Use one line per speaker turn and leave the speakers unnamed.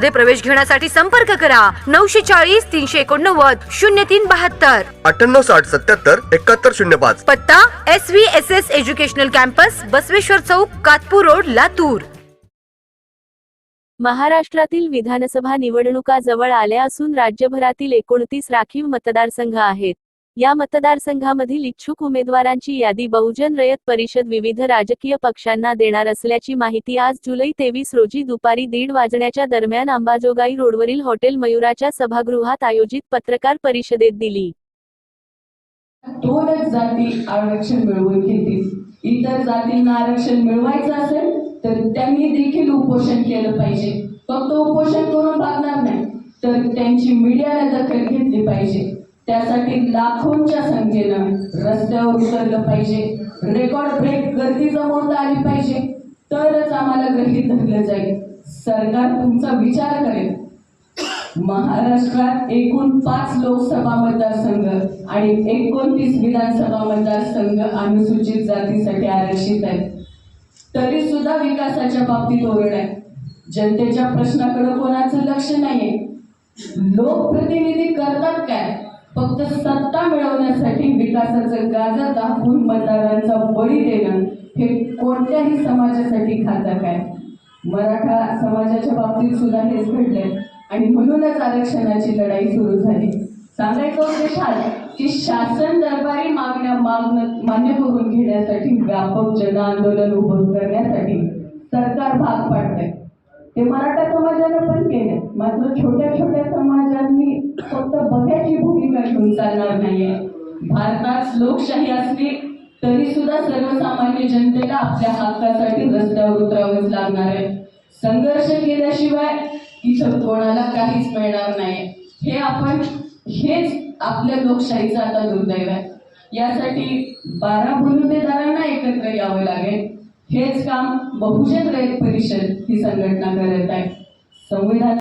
प्रवेश घेण्यासाठी संपर्क करा. नऊशे चाळीस तीनशे एकोणनव्वद शून्य तीन बहात्तर.
अठ्ठ्याण्णव साठ सत्याहत्तर एकाहत्तर शून्य पाच.
पत्ता S V S S educational campus Basaveshwar चौक कातपूर रोड लातूर.
महाराष्ट्रातील विधानसभा निवडणुका जवळ आल्या असून राज्यभरातील एकोणतीस राखीव मतदारसंघ आहेत. या मतदारसंघामधील इच्छुक उमेदवारांची यादी बहुजन रयत परिषद विविध राजकीय पक्षांना देणार असल्याची माहिती आज जुलै तेवीस रोजी दुपारी दीड वाजण्याच्या दरम्यान अंबाजोगाई रोडवरील हॉटेल मयुराच्या सभागृहात आयोजित पत्रकार परिषदेत दिली.
दोनच जाती आरक्षण मिळवून घेतील. इतर जातींना आरक्षण मिळवायचं असेल तर त्यांनी देखील उपोषण केलं पाहिजे. फक्त उपोषण करून पाहणार नाही तर त्यांची मीडियाने दखल घेतली पाहिजे. त्यासाठी लाखोंच्या संख्येनं रस्त्यावर उतरलं पाहिजे. रेकॉर्ड ब्रेक गर्दी जमवता आली पाहिजे. तरच आम्हाला गर्दी धरलं जाईल. सरकार तुमचा विचार करेल. महाराष्ट्रात एकूण पाच लोकसभा मतदारसंघ आणि एकोणतीस विधानसभा मतदारसंघ अनुसूचित जातीसाठी आरक्षित आहेत. तरी सुद्धा विकासाच्या बाबतीत ओरड आहे. जनतेच्या प्रश्नाकडे कोणाचं लक्ष नाहीये. लोकप्रतिनिधी करतात काय? विकासाचं गाजा दाखवून मतदारांचा बळी देणं हे कोणत्याही समाजासाठी घातक आहे. मराठा समाजाच्या बाबतीत सुद्धा हेच घडलंय. आणि म्हणूनच आरक्षणाची लढाई सुरू झाली. सांगायचं उद्देश की शासन दरबारी मागण्या मागणं मान्य करून घेण्यासाठी व्यापक जन आंदोलन उभं करण्यासाठी सरकार भाग पाडतंय. ते मराठा समाजानं पण केले मात्र छोट्या छोट्या समाजांनी फक्त बघ्याची भूमिका घेऊन चालणार नाहीये. भारतात लोकशाही असली तरी सुद्धा सर्वसामान्य जनतेला आपल्या हक्कासाठी रस्त्यावर उतरावंच लागणार आहे. संघर्ष केल्याशिवाय इथं कोणाला काहीच मिळणार नाही. हे आपण हेच आपल्या लोकशाहीचं आता दुर्दैव आहे. यासाठी बारा भूमिकेदारांना एकत्र यावं लागेल. हेच काम बहुजन रयत परिषद ही संघटना करत आहे. संविधान